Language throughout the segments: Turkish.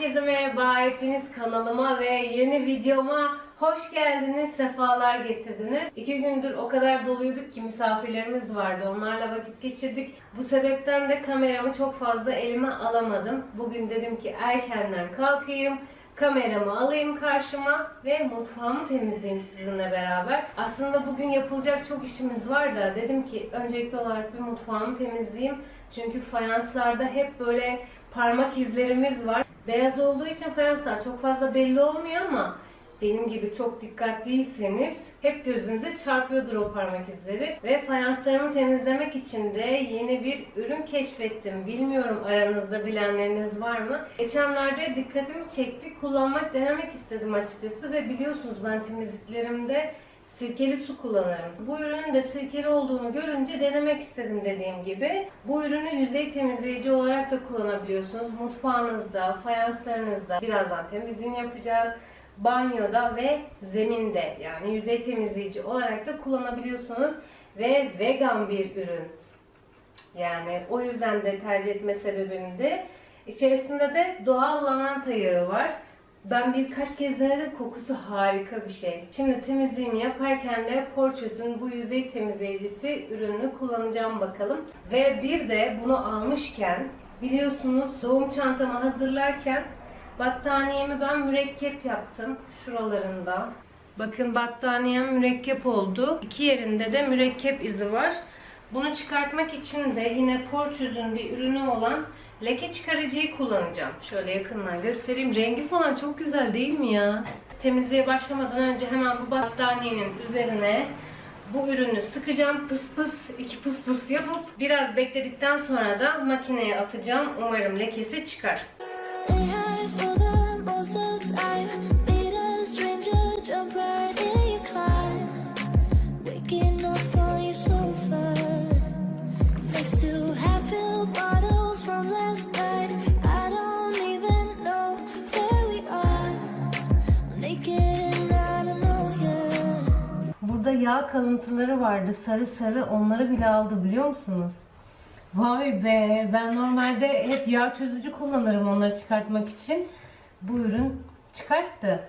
Herkese merhaba, hepiniz kanalıma ve yeni videoma hoş geldiniz, sefalar getirdiniz. İki gündür o kadar doluyduk ki misafirlerimiz vardı, onlarla vakit geçirdik. Bu sebepten de kameramı çok fazla elime alamadım. Bugün dedim ki erkenden kalkayım, kameramı alayım karşıma ve mutfağımı temizleyeyim sizinle beraber. Aslında bugün yapılacak çok işimiz var da dedim ki öncelikli olarak bir mutfağımı temizleyeyim. Çünkü fayanslarda hep böyle parmak izlerimiz var. Beyaz olduğu için fayanslar çok fazla belli olmuyor ama benim gibi çok dikkatliyseniz hep gözünüze çarpıyordur o parmak izleri. Ve fayanslarımı temizlemek için de yeni bir ürün keşfettim. Bilmiyorum aranızda bilenleriniz var mı? Geçenlerde dikkatimi çekti. Kullanmak, denemek istedim açıkçası ve biliyorsunuz ben temizliklerimde sirkeli su kullanırım. Bu ürünün de sirkeli olduğunu görünce denemek istedim dediğim gibi. Bu ürünü yüzey temizleyici olarak da kullanabiliyorsunuz. Mutfağınızda, fayanslarınızda birazdan temizliğini yapacağız. Banyoda ve zeminde yani yüzey temizleyici olarak da kullanabiliyorsunuz. Ve vegan bir ürün. Yani o yüzden de tercih etme sebebim de içerisinde de doğal lavanta yağı var. Ben birkaç kez denedim. Kokusu harika bir şey. Şimdi temizliğimi yaparken de Porçöz'ün bu yüzey temizleyicisi ürününü kullanacağım bakalım. Ve bir de bunu almışken biliyorsunuz doğum çantamı hazırlarken battaniyemi ben mürekkep yaptım şuralarında. Bakın battaniyem mürekkep oldu. İki yerinde de mürekkep izi var. Bunu çıkartmak için de yine Porçöz'ün bir ürünü olan leke çıkarıcıyı kullanacağım. Şöyle yakından göstereyim. Rengi falan çok güzel değil mi ya? Temizliğe başlamadan önce hemen bu battaniyenin üzerine bu ürünü sıkacağım. Pıs pıs, iki pıs pıs yapıp biraz bekledikten sonra da makineye atacağım. Umarım lekesi çıkar. Stay yağ kalıntıları vardı sarı sarı onları bile aldı biliyor musunuz? Vay be ben normalde hep yağ çözücü kullanırım onları çıkartmak için. Bu ürün çıkarttı.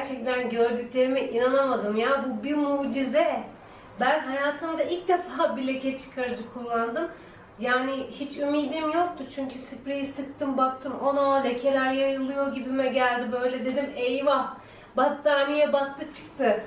Gerçekten gördüklerime inanamadım ya bu bir mucize. Ben hayatımda ilk defa bir leke çıkarıcı kullandım. Yani hiç ümidim yoktu çünkü spreyi sıktım baktım ona lekeler yayılıyor gibime geldi böyle dedim eyvah battaniye battı çıktı.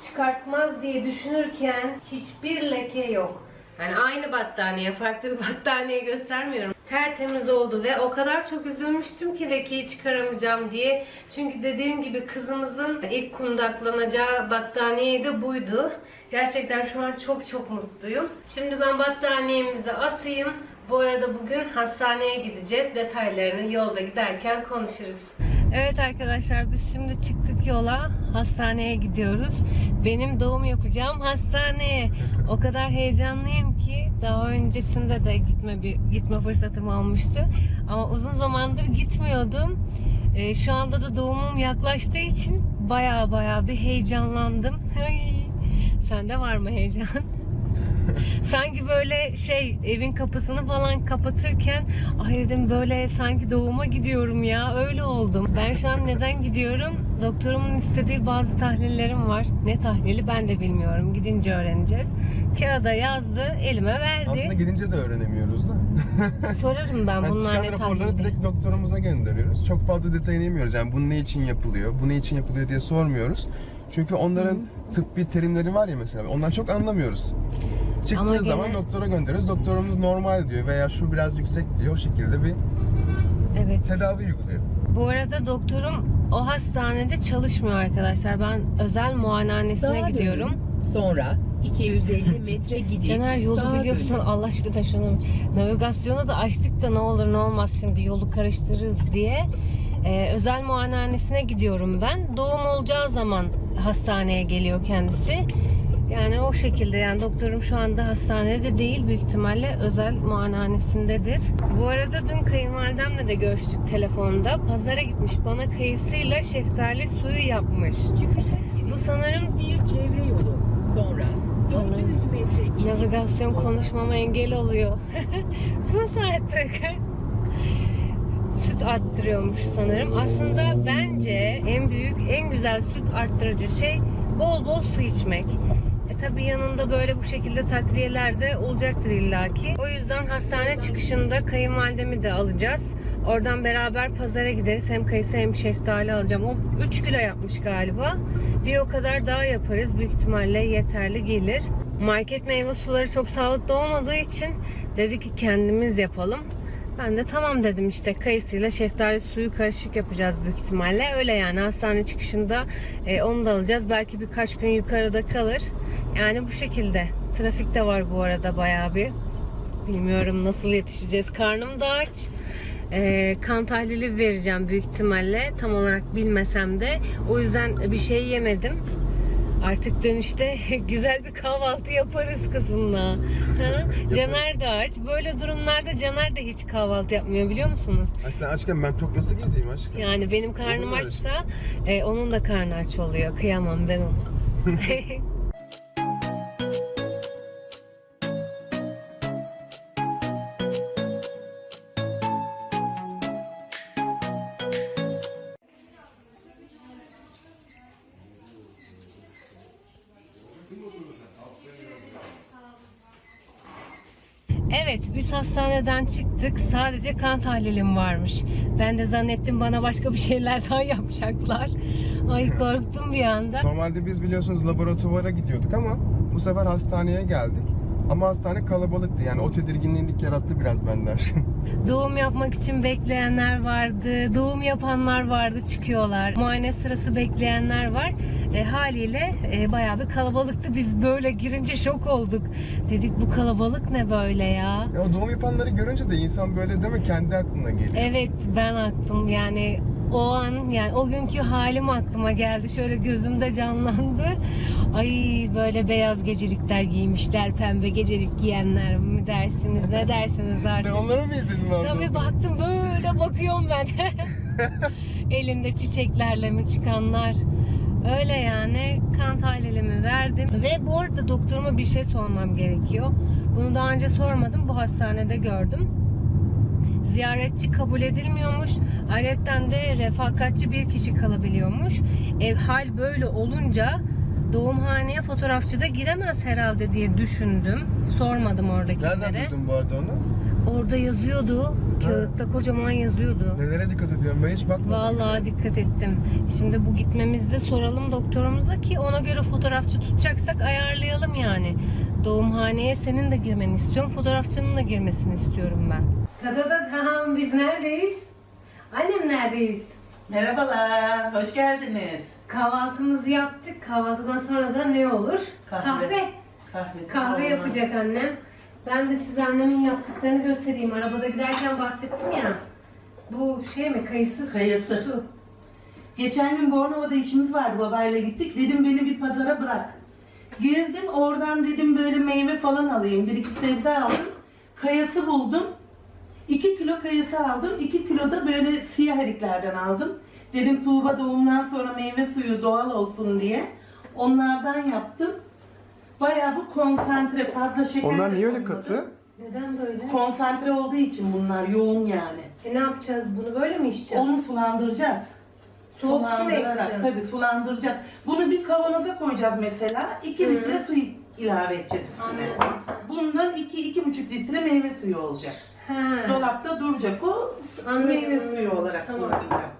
Çıkartmaz diye düşünürken hiçbir leke yok. Yani aynı battaniye, farklı bir battaniye göstermiyorum. Tertemiz oldu ve o kadar çok üzülmüştüm ki lekeyi çıkaramayacağım diye. Çünkü dediğim gibi kızımızın ilk kundaklanacağı battaniye de buydu. Gerçekten şu an çok çok mutluyum. Şimdi ben battaniyemizi asayım. Bu arada bugün hastaneye gideceğiz. Detaylarını yolda giderken konuşuruz. Evet arkadaşlar biz şimdi çıktık yola. Hastaneye gidiyoruz. Benim doğum yapacağım hastaneye. O kadar heyecanlıyım ki daha öncesinde de gitme bir gitme fırsatım olmuştu. Ama uzun zamandır gitmiyordum. Ee, şu anda da doğumum yaklaştığı için baya baya bir heyecanlandım. Ay, sende var mı heyecan? sanki böyle şey evin kapısını falan kapatırken ay dedim böyle sanki doğuma gidiyorum ya öyle oldum. Ben şu an neden gidiyorum? Doktorumun istediği bazı tahlillerim var. Ne tahlili ben de bilmiyorum. Gidince öğreneceğiz. Kağıda yazdı, elime verdi. Aslında gidince de öğrenemiyoruz da. Sorarım ben Yani bunlar ne raporları tahlili. direkt doktorumuza gönderiyoruz. Çok fazla detayını yemiyoruz. Yani bu ne için yapılıyor, bu ne için yapılıyor diye sormuyoruz. Çünkü onların tıbbi terimleri var ya mesela. Ondan çok anlamıyoruz. Çıktığı Ama gene- zaman doktora gönderiyoruz. Doktorumuz normal diyor veya şu biraz yüksek diyor. O şekilde bir Evet. tedavi uyguluyor. Bu arada doktorum o hastanede çalışmıyor arkadaşlar. Ben özel muayenehanesine Sağa dönün. gidiyorum. Sonra 250 metre gidin. Caner yolu Sağa biliyorsun dönün. Allah aşkına şunu navigasyonu da açtık da ne olur ne olmaz şimdi yolu karıştırırız diye. Ee, özel muayenehanesine gidiyorum ben. Doğum olacağı zaman hastaneye geliyor kendisi. Yani o şekilde yani doktorum şu anda hastanede değil büyük ihtimalle özel muayenehanesindedir. Bu arada dün kayınvalidemle de görüştük telefonda. Pazara gitmiş bana kayısıyla şeftali suyu yapmış. Bu sanırım İzmir çevre yolu. Sonra 400 metre. Navigasyon konuşmama engel oluyor. Sus artık. Süt arttırıyormuş sanırım. Aslında bence en büyük, en güzel süt arttırıcı şey bol bol su içmek. E tabi yanında böyle bu şekilde takviyeler de olacaktır illaki. O yüzden hastane çıkışında kayınvalidemi de alacağız. Oradan beraber pazara gideriz. Hem kayısı hem şeftali alacağım. O 3 kilo yapmış galiba. Bir o kadar daha yaparız. Büyük ihtimalle yeterli gelir. Market meyve suları çok sağlıklı olmadığı için dedik ki kendimiz yapalım. Ben de tamam dedim işte kayısıyla şeftali suyu karışık yapacağız büyük ihtimalle. Öyle yani hastane çıkışında e, onu da alacağız. Belki birkaç gün yukarıda kalır. Yani bu şekilde. Trafik de var bu arada bayağı bir. Bilmiyorum nasıl yetişeceğiz. Karnım da aç. Ee, kan tahlili vereceğim büyük ihtimalle. Tam olarak bilmesem de. O yüzden bir şey yemedim. Artık dönüşte güzel bir kahvaltı yaparız kızımla. Ha? Caner de aç. Böyle durumlarda Caner de hiç kahvaltı yapmıyor biliyor musunuz? Ay sen açken ben tok nasıl gezeyim aşkım? Yani benim karnım Olur mu öyle açsa e, onun da karnı aç oluyor. Kıyamam ben onu. hastaneden çıktık. Sadece kan tahlilim varmış. Ben de zannettim bana başka bir şeyler daha yapacaklar. Ay korktum bir anda. Normalde biz biliyorsunuz laboratuvara gidiyorduk ama bu sefer hastaneye geldik. Ama hastane kalabalıktı yani o tedirginlik yarattı biraz bende aşkım. Doğum yapmak için bekleyenler vardı. Doğum yapanlar vardı çıkıyorlar. Muayene sırası bekleyenler var. E, haliyle e, bayağı bir kalabalıktı. Biz böyle girince şok olduk. Dedik bu kalabalık ne böyle ya? Ya doğum yapanları görünce de insan böyle değil mi kendi aklına geliyor. Evet ben aklım yani o an yani o günkü halim aklıma geldi. Şöyle gözümde canlandı. Ay böyle beyaz gecelikler giymişler. Pembe gecelik giyenler mi dersiniz? Ne dersiniz Sen artık? onları mı izledin orada? Tabii baktım böyle bakıyorum ben. Elinde çiçeklerle mi çıkanlar. Öyle yani kan tahlilimi verdim. Ve bu arada doktoruma bir şey sormam gerekiyor. Bunu daha önce sormadım. Bu hastanede gördüm. Ziyaretçi kabul edilmiyormuş. Ayrıca de refakatçi bir kişi kalabiliyormuş. Ev hal böyle olunca doğumhaneye fotoğrafçı da giremez herhalde diye düşündüm. Sormadım oradakilere. Nereden duydun bu arada onu? Orada yazıyordu. Kağıtta kocaman yazıyordu. Nelere dikkat ediyorum ben hiç bakmadım. Vallahi dikkat ettim. Şimdi bu gitmemizde soralım doktorumuza ki ona göre fotoğrafçı tutacaksak ayarlayalım yani. Doğumhaneye senin de girmeni istiyorum. Fotoğrafçının da girmesini istiyorum ben. Tadadadam biz neredeyiz? Annem neredeyiz? Merhabalar, hoş geldiniz. Kahvaltımızı yaptık. Kahvaltıdan sonra da ne olur? Kahve. Kahve. Kahve olmaz. yapacak annem. Ben de size annemin yaptıklarını göstereyim. Arabada giderken bahsettim ya. Bu şey mi? Kayısı Kayısı. su. Geçen gün Bornova'da işimiz vardı, babayla gittik. Dedim beni bir pazara bırak. Girdim, oradan dedim böyle meyve falan alayım. Bir iki sebze aldım. Kayısı buldum. 2 kilo kayısı aldım. 2 kilo da böyle siyah eriklerden aldım. Dedim Tuğba doğumdan sonra meyve suyu doğal olsun diye. Onlardan yaptım. Bayağı bu konsantre, fazla şeker Onlar de niye öyle katı? Neden böyle? Konsantre olduğu için bunlar yoğun yani. E ne yapacağız? Bunu böyle mi içeceğiz? Onu sulandıracağız. Soğuk su mu Sulandırarak, ekleyeceğiz? Tabii sulandıracağız. Bunu bir kavanoza koyacağız mesela. 2 Hı. litre su ilave edeceğiz üstüne. Anladım. Bundan 2-2,5 litre meyve suyu olacak. Ha. Dolapta duracak o Anladım. meyve suyu olarak Tamam. kullanacağım.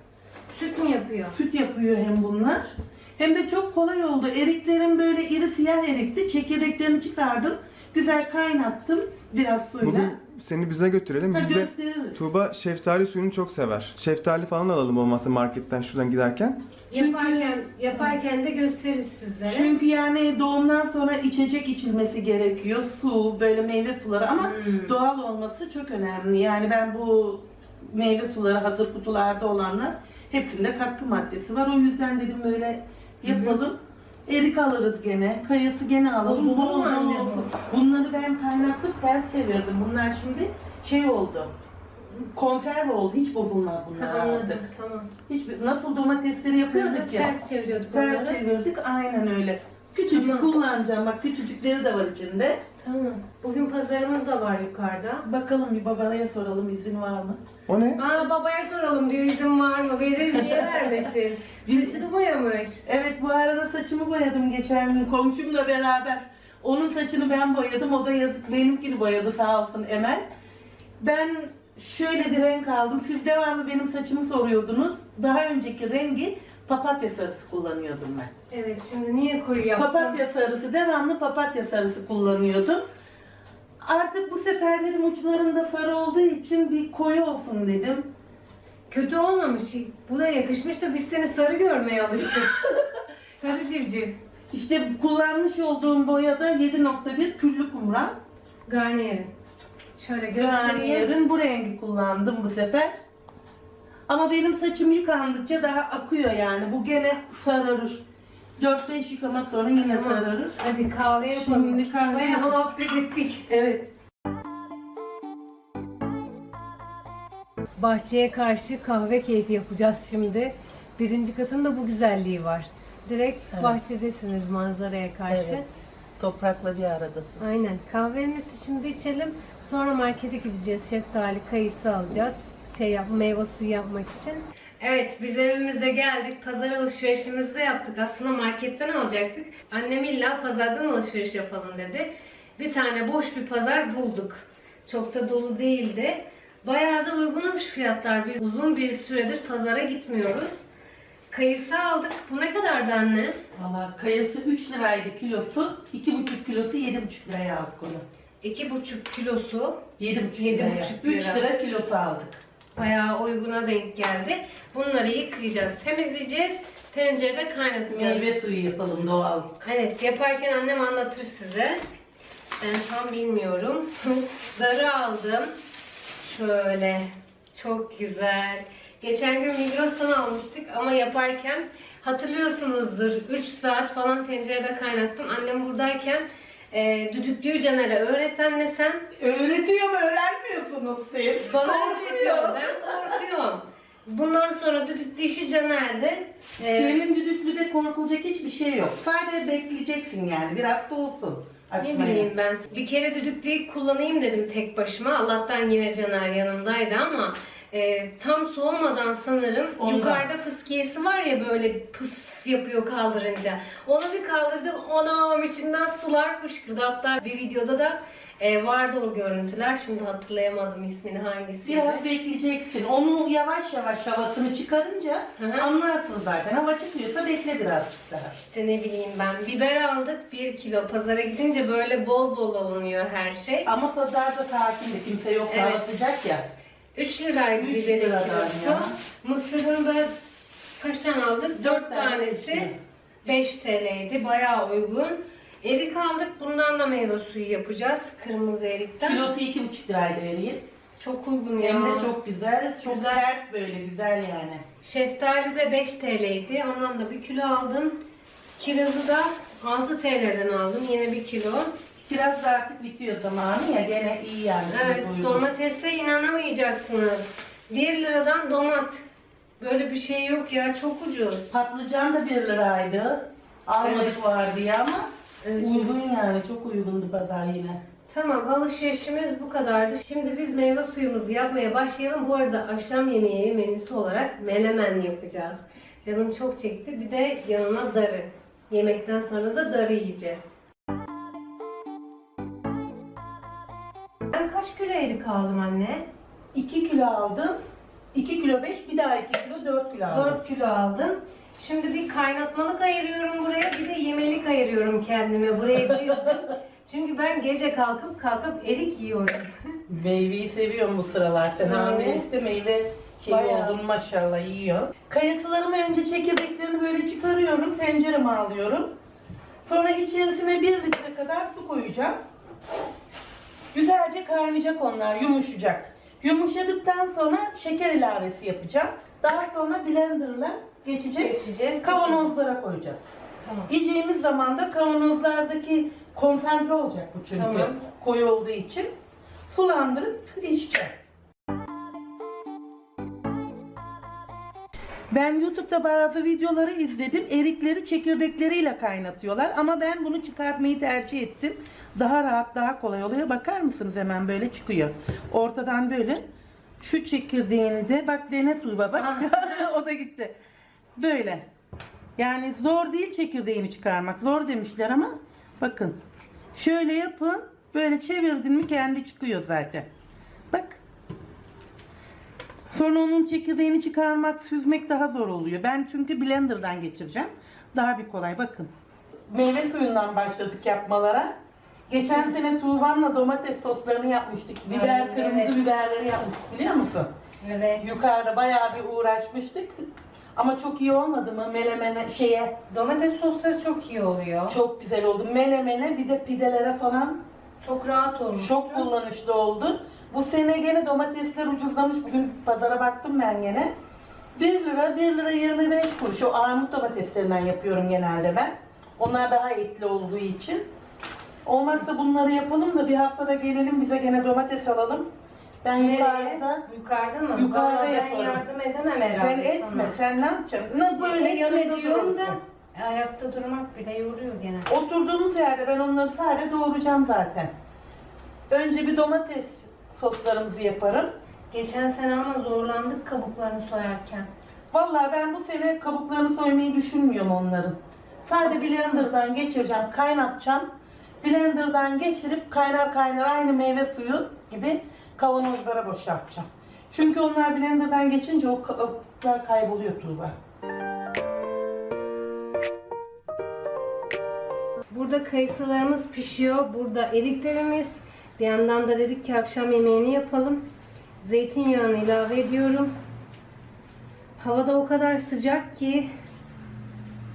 Süt mü yapıyor? Süt yapıyor hem bunlar. Hem de çok kolay oldu. Eriklerim böyle iri siyah erikti. Çekirdeklerini çıkardım. Güzel kaynattım biraz suyla. Bugün seni bize götürelim. Ha, Biz de gösteririz. Tuğba şeftali suyunu çok sever. Şeftali falan alalım olmazsa marketten şuradan giderken. Çünkü- Yaparken, yaparken de gösteririz sizlere. Çünkü yani doğumdan sonra içecek içilmesi gerekiyor. Su, böyle meyve suları ama Hmm. doğal olması çok önemli. Yani ben bu meyve suları hazır kutularda olanlar hepsinde katkı maddesi var. O yüzden dedim böyle yapalım. Erik alırız gene, kayısı gene alalım. Mu Bol anne bu? olsun. Bunları ben kaynattım, ters çevirdim. Bunlar şimdi şey oldu. Konserve oldu. Hiç bozulmaz Ha, bunlar Anladım, artık. tamam. Hiç, nasıl domatesleri yapıyorduk ya. Ters çeviriyorduk Ters onları. çevirdik aynen öyle. Küçücük Tamam. kullanacağım bak küçücükleri de var içinde. Tamam. Bugün pazarımız da var yukarıda. Bakalım bir babaya soralım izin var mı? O ne? Aa babaya soralım diyor izin var mı? Verir niye vermesin? Saçını boyamış. Evet bu arada saçımı boyadım geçen gün komşumla beraber. Onun saçını ben boyadım o da yazık benimkini boyadı sağ olsun Emel. Ben şöyle bir renk aldım. Siz devamlı benim saçımı soruyordunuz. Daha önceki rengi papatya sarısı kullanıyordum ben. Evet şimdi niye koyu yaptın? Papatya sarısı, devamlı papatya sarısı kullanıyordum. Artık bu sefer dedim uçlarında sarı olduğu için bir koyu olsun dedim. Kötü olmamış. Bu da yakışmış da biz seni sarı görmeye alıştık. sarı civciv. İşte kullanmış olduğum boyada 7.1 küllü kumral. Garnier'in. Şöyle göstereyim. Garnier'in bu rengi kullandım bu sefer. Ama benim saçım yıkandıkça daha akıyor yani. Bu gene sararır. 4-5 yıkama sonra yine Tamam. sararır. Hadi kahve yapalım. Şimdi kahve Bayağı yapalım. muhabbet ettik. Evet. Bahçeye karşı kahve keyfi yapacağız şimdi. Birinci katın da bu güzelliği var. Direkt Evet. bahçedesiniz manzaraya karşı. Evet. Toprakla bir aradasın. Aynen. Kahvemizi şimdi içelim. Sonra markete gideceğiz. Şeftali, kayısı alacağız. Şey yap, meyve suyu yapmak için. Evet, biz evimize geldik. Pazar alışverişimizi de yaptık. Aslında marketten alacaktık. Annem illa pazardan alışveriş yapalım dedi. Bir tane boş bir pazar bulduk. Çok da dolu değildi. Bayağı da uygunmuş fiyatlar. Biz uzun bir süredir pazara gitmiyoruz. Kayısı aldık. Bu ne kadardı anne? Valla kayısı 3 liraydı kilosu. 2,5 kilosu 7,5 liraya aldık onu. 2,5 kilosu 7,5 Yedi liraya. buçuk 3 lira. lira kilosu aldık. Bayağı uyguna denk geldi. Bunları yıkayacağız, temizleyeceğiz, tencerede kaynatacağız. Meyve suyu yapalım doğal. Evet, yaparken annem anlatır size. Ben tam bilmiyorum. Darı aldım. Şöyle. Çok güzel. Geçen gün Migros'tan almıştık ama yaparken hatırlıyorsunuzdur 3 saat falan tencerede kaynattım. Annem buradayken e, düdüklüyü Caner'e öğret anne sen. Öğretiyorum öğrenmiyorsunuz siz. Bana Korkuyor. öğretiyor. Ben korkuyorum. Bundan sonra düdüklü işi Caner'de. E, Senin düdüklüde korkulacak hiçbir şey yok. Sadece bekleyeceksin yani biraz soğusun. Ne bileyim ben. Bir kere düdüklüyü kullanayım dedim tek başıma. Allah'tan yine Caner yanımdaydı ama e, tam soğumadan sanırım Ondan. yukarıda fıskiyesi var ya böyle pıs yapıyor kaldırınca. Onu bir kaldırdım. Anam içinden sular fışkırdı. Hatta bir videoda da e, vardı o görüntüler. Şimdi hatırlayamadım ismini hangisiydi. Biraz bekleyeceksin. Onu yavaş yavaş havasını çıkarınca Hı hı. anlarsın zaten. Hava çıkıyorsa bekle biraz daha. İşte ne bileyim ben. Biber aldık 1 kilo. Pazara gidince böyle bol bol alınıyor her şey. Ama pazarda sakin de kimse yok. Evet. Hava sıcak ya. 3 liraydı Üç biberin liradan kilosu. ya. Mısırın da kaç tane aldık? 4 Dört tane tanesi üstü. 5 TL'ydi. Bayağı uygun. Erik aldık. Bundan da meyve suyu yapacağız. Kırmızı erikten. Kilosu iki buçuk liraydı eriğin. Çok uygun ya. Hem de çok güzel. Çok Güzel. sert böyle güzel yani. Şeftali de 5 TL'ydi. Ondan da 1 kilo aldım. Kirazı da 6 TL'den aldım. Yine 1 kilo. Kiraz da artık bitiyor zamanı ya gene iyi yani. Evet, Uygun. domatese inanamayacaksınız. 1 liradan domat. Böyle bir şey yok ya, çok ucuz. Patlıcan da 1 liraydı. Almadık var diye ama Evet. uygun yani çok uygundu pazar yine. Tamam, alışverişimiz bu kadardı. Şimdi biz meyve suyumuzu yapmaya başlayalım. Bu arada akşam yemeği menüsü olarak menemen yapacağız. Canım çok çekti. Bir de yanına darı. Yemekten sonra da darı yiyeceğiz. Kaç kilo erik aldım anne? 2 kilo aldım. 2 kilo 5 bir daha 2 kilo 4 kilo aldım. 4 kilo aldım. Şimdi bir kaynatmalık ayırıyorum buraya, bir de yemelik ayırıyorum kendime. Buraya dizdim. Çünkü ben gece kalkıp kalkıp erik yiyorum. Meyveyi seviyorum bu sıralar. Sen Evet. hamilelikte meyve şey oldun maşallah yiyor. Kayısılarımı önce çekirdeklerini böyle çıkarıyorum. Tencereme alıyorum. Sonra içerisine bir litre kadar su koyacağım. Güzelce kaynayacak onlar, yumuşayacak. Yumuşadıktan sonra şeker ilavesi yapacağım. Daha sonra blenderla geçecek. Geçeceğiz. Kavanozlara koyacağız. Tamam. Yiyeceğimiz zaman da kavanozlardaki konsantre olacak bu çünkü. Tamam. Koyu olduğu için. Sulandırıp içeceğim. Ben YouTube'da bazı videoları izledim. Erikleri çekirdekleriyle kaynatıyorlar. Ama ben bunu çıkartmayı tercih ettim. Daha rahat, daha kolay oluyor. Bakar mısınız hemen böyle çıkıyor. Ortadan böyle şu çekirdeğini de bak dene Tuğba bak. o da gitti. Böyle. Yani zor değil çekirdeğini çıkarmak. Zor demişler ama bakın. Şöyle yapın. Böyle çevirdin mi kendi çıkıyor zaten. Sonra onun çekirdeğini çıkarmak, süzmek daha zor oluyor. Ben çünkü blenderdan geçireceğim. Daha bir kolay bakın. Meyve suyundan başladık yapmalara. Geçen sene Tuğba'mla domates soslarını yapmıştık. Biber, kırmızı evet. biberleri yapmıştık biliyor musun? Evet. Yukarıda bayağı bir uğraşmıştık. Ama çok iyi olmadı mı? Melemene şeye Domates sosları çok iyi oluyor. Çok, çok güzel oldu. Melemene bir de pidelere falan rahat olmuş. çok kullanışlı oldu. Bu sene gene domatesler ucuzlamış. Bugün pazara baktım ben gene. 1 lira 1 lira 25 kuruş. O armut domateslerinden yapıyorum genelde ben. Onlar daha etli olduğu için. Olmazsa bunları yapalım da bir haftada gelelim bize gene domates alalım. Ben Nereye? yukarıda Yukarıda mı? Yukarıda Vallahi ben yaparım. yardım edemem herhalde sen etme sana. sen ne yapacaksın? Ne böyle Etme yanımda diyorum durursun. da, Ayakta durmak bile yoruyor gene. Oturduğumuz yerde ben onları sadece doğuracağım zaten. Önce bir domates soslarımızı yaparım. Geçen sene ama zorlandık kabuklarını soyarken. Vallahi ben bu sene kabuklarını soymayı düşünmüyorum onların. Sadece blenderdan geçireceğim, kaynatacağım. Blenderdan geçirip kaynar kaynar aynı meyve suyu gibi kavanozlara boşaltacağım. Çünkü onlar blenderdan geçince o kabuklar kayboluyor Tuğba. Burada kayısılarımız pişiyor. Burada eriklerimiz. Bir yandan da dedik ki akşam yemeğini yapalım. Zeytinyağını ilave ediyorum. Havada o kadar sıcak ki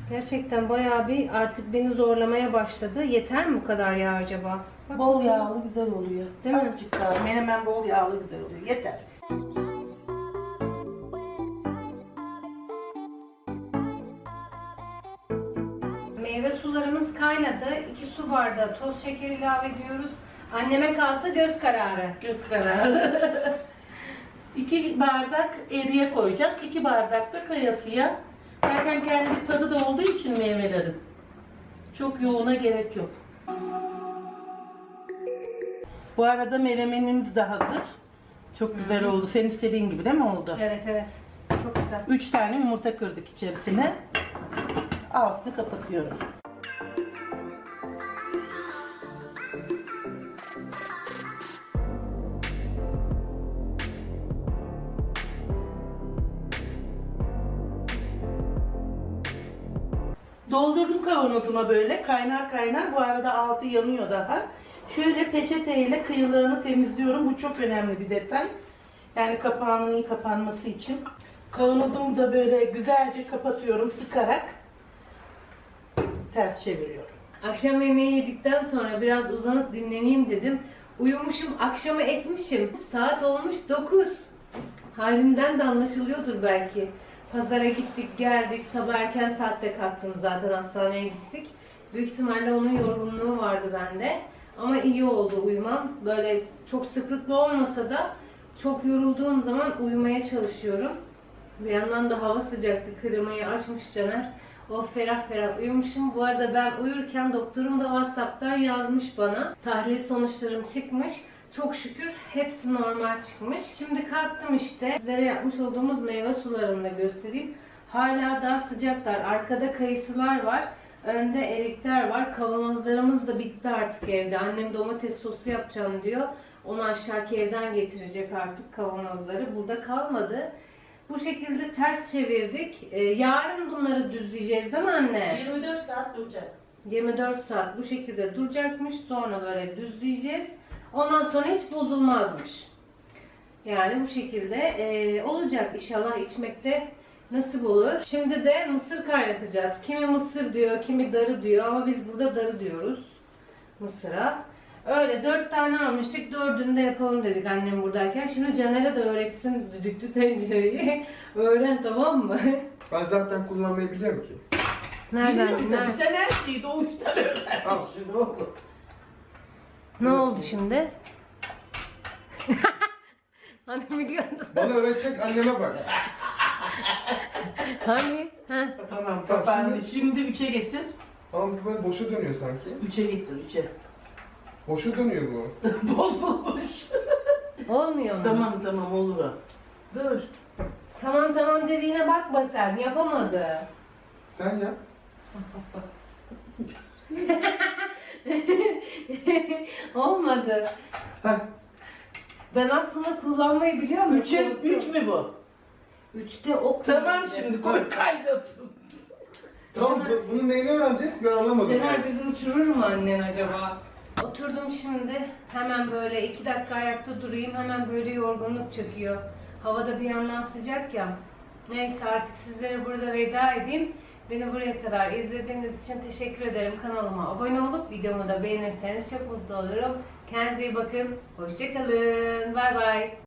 gerçekten bayağı bir artık beni zorlamaya başladı. Yeter mi bu kadar yağ acaba? Bak Bol bakalım. yağlı güzel oluyor. Değil mi? Azıcık daha. Menemen bol yağlı güzel oluyor. Yeter. Meyve sularımız kaynadı. 2 su bardağı toz şeker ilave ediyoruz. Anneme kalsa göz kararı. Göz kararı. iki bardak eriye koyacağız. iki bardak da kayasıya. Zaten kendi tadı da olduğu için meyvelerin. Çok yoğuna gerek yok. Bu arada menemenimiz de hazır. Çok güzel oldu. Senin istediğin gibi değil mi oldu? Evet evet. Çok güzel. Üç tane yumurta kırdık içerisine. Altını kapatıyorum. Kavanozuma böyle kaynar kaynar. Bu arada altı yanıyor daha. Şöyle peçeteyle kıyılarını temizliyorum. Bu çok önemli bir detay. Yani kapağının iyi kapanması için. Kavanozumu da böyle güzelce kapatıyorum sıkarak. Ters çeviriyorum. Akşam yemeği yedikten sonra biraz uzanıp dinleneyim dedim. Uyumuşum, akşamı etmişim. Saat olmuş 9. Halimden de anlaşılıyordur belki. Pazara gittik, geldik. Sabah erken saatte kalktım zaten hastaneye gittik. Büyük ihtimalle onun yorgunluğu vardı bende. Ama iyi oldu uyumam. Böyle çok sıklıklı olmasa da çok yorulduğum zaman uyumaya çalışıyorum. Bir yandan da hava sıcaktı. Klimayı açmış Caner. O ferah ferah uyumuşum. Bu arada ben uyurken doktorum da Whatsapp'tan yazmış bana. Tahlil sonuçlarım çıkmış. Çok şükür hepsi normal çıkmış. Şimdi kalktım işte. Sizlere yapmış olduğumuz meyve sularını da göstereyim. Hala daha sıcaklar. Arkada kayısılar var. Önde erikler var. Kavanozlarımız da bitti artık evde. Annem domates sosu yapacağım diyor. Onu aşağıki evden getirecek artık kavanozları. Burada kalmadı. Bu şekilde ters çevirdik. Ee, yarın bunları düzleyeceğiz değil mi anne? 24 saat duracak. 24 saat bu şekilde duracakmış. Sonra böyle düzleyeceğiz. Ondan sonra hiç bozulmazmış. Yani bu şekilde eee, olacak inşallah içmekte nasip olur. Şimdi de mısır kaynatacağız. Kimi mısır diyor, kimi darı diyor ama biz burada darı diyoruz mısıra. Öyle dört tane almıştık. Dördünü de yapalım dedik annem buradayken. Şimdi Caner'e de öğretsin düdüklü tencereyi. Öğren tamam mı? Ben zaten kullanmayı biliyorum ki. Nereden? Bilmiyorum Nereden? Sen her şeyi doğuştan öğren. Al şimdi oldu. Ne oldu şimdi? hani biliyordun. Bana öğretecek anneme bak. Hani? Ha? Tamam Tamam, kapandı. Şimdi üçe getir. Ama bu böyle boşa dönüyor sanki. Üçe getir üçe. Boşa dönüyor bu. Bozulmuş. Olmuyor mu? tamam tamam olur o. Dur. Tamam tamam dediğine bakma sen. Yapamadı. Sen yap. Olmadı. Heh. Ben aslında kullanmayı biliyorum. da Üçe, korkuyorum. üç mü bu? Üçte ok. Tamam şimdi koy kaynasın. Tamam bu- bunun neyini öğreneceğiz? Ben anlamadım. Cener yani. bizi uçurur mu annen acaba? Oturdum şimdi hemen böyle iki dakika ayakta durayım hemen böyle yorgunluk çöküyor. Havada bir yandan sıcak ya. Neyse artık sizlere burada veda edeyim. Beni buraya kadar izlediğiniz için teşekkür ederim. Kanalıma abone olup videomu da beğenirseniz çok mutlu olurum. Kendinize iyi bakın. Hoşçakalın. Bay bay.